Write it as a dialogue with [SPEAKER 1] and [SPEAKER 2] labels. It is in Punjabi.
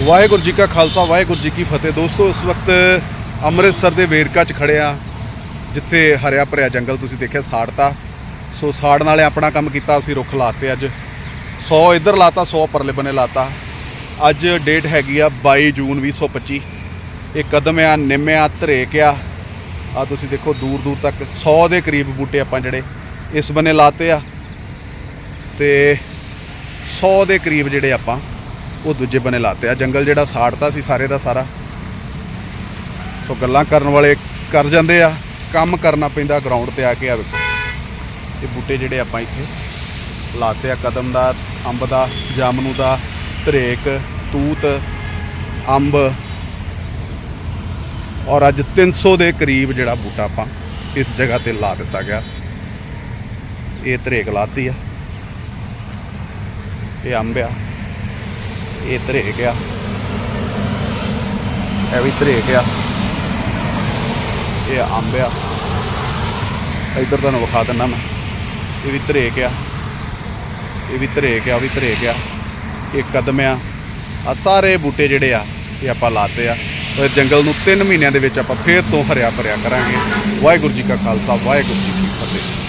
[SPEAKER 1] ਵਾਹਿਗੁਰੂ ਜੀ ਕਾ ਖਾਲਸਾ, ਵਾਹਿਗੁਰੂ ਜੀ ਕੀ ਫਤਿਹ। ਦੋਸਤੋ, ਇਸ ਵਕਤ ਅੰਮ੍ਰਿਤਸਰ ਦੇ ਵੇਰਕਾ 'ਚ ਖੜੇ ਆ ਜਿੱਥੇ ਹਰਿਆ ਭਰਿਆ ਜੰਗਲ ਤੁਸੀਂ ਦੇਖਿਆ, ਸਾੜਤਾ। ਸੋ ਸਾੜਨ ਵਾਲੇ ਆਪਣਾ ਕੰਮ ਕੀਤਾ, ਅਸੀਂ ਰੁੱਖ ਲਾਤੇ ਅੱਜ। 100 ਇੱਧਰ ਲਾਤਾ 100 ਪਰਲੇ ਬੰਨੇ ਲਾਤਾ। ਅੱਜ ਡੇਟ ਹੈਗੀ ਆ 22 ਜੂਨ 2025 ਇਹ ਕਦਮ ਆ ਨਿੰਮ ਆ ਧਰੇਕ ਆ ਆ ਤੁਸੀਂ ਦੇਖੋ, ਦੂਰ ਦੂਰ ਤੱਕ 100 ਦੇ ਕਰੀਬ ਬੂਟੇ ਆਪਾਂ ਜਿਹੜੇ ਇਸ ਬੰਨੇ ਲਾਤੇ ਆ। ਤੇ 100 ਦੇ ਕਰੀਬ ਜਿਹੜੇ ਆਪਾਂ ਉਹ ਦੂਜੇ ਬੰਨੇ ਲਾਤੇ ਆ ਜੰਗਲ ਜਿਹੜਾ ਸਾੜਤਾ ਸੀ ਸਾਰੇ ਦਾ ਸਾਰਾ। ਸੋ ਗੱਲਾਂ ਕਰਨ ਵਾਲੇ ਕਰ ਜਾਂਦੇ ਆ। ਕੰਮ ਕਰਨਾ ਪੈਂਦਾ ਗਰਾਊਂਡ ਤੇ ਆ ਕੇ ਆ ਵੇਖੋ। ਇਹ ਬੂਟੇ ਜਿਹੜੇ ਆਪਾਂ ਇੱਥੇ ਲਾਤੇ ਆ। ਕਦਮ ਦਾ, ਅੰਬ ਦਾ ਜਾਮਨੂ ਦਾ ਧਰੇਕ ਤੂਤ, ਅੰਬ। ਔਰ ਅੱਜ 300 ਦੇ ਕਰੀਬ ਜਿਹੜਾ ਬੂਟਾ ਆਪਾਂ ਇਸ ਜਗ੍ਹਾ ਤੇ ਲਾ ਦਿੱਤਾ ਗਿਆ। ਇਹ ਧਰੇਕ ਲਾਤੀ ਆ। ਇਹ ਅੰਬ ਆ। ਇਹ ਧਰੇਕ ਆ। ਇਹ ਵੀ ਧਰੇਕ ਆ। ਇਹ ਅੰਬ ਆ। ਇੱਧਰ ਤੁਹਾਨੂੰ ਵਿਖਾ ਦਿੰਦਾ ਮੈਂ। ਇਹ ਵੀ ਧਰੇਕ ਆ। ਇਹ ਵੀ ਧਰੇਕ ਆ, ਉਹ ਵੀ ਧਰੇਕ ਆ। ਇਹ ਕਦਮ ਆ। ਆ ਸਾਰੇ ਬੂਟੇ ਜਿਹੜੇ ਆ, ਇਹ ਆਪਾਂ ਲਾਤੇ ਆ। ਜੰਗਲ ਨੂੰ 3 ਮਹੀਨਿਆਂ ਦੇ ਵਿੱਚ ਆਪਾਂ ਫੇਰ ਤੋਂ ਹਰਿਆ ਭਰਿਆ ਕਰਾਂਗੇ। ਵਾਹਿਗੁਰੂ ਜੀ ਕਾ ਖਾਲਸਾ, ਵਾਹਿਗੁਰੂ ਜੀ ਕੀ ਫਤਿਹ।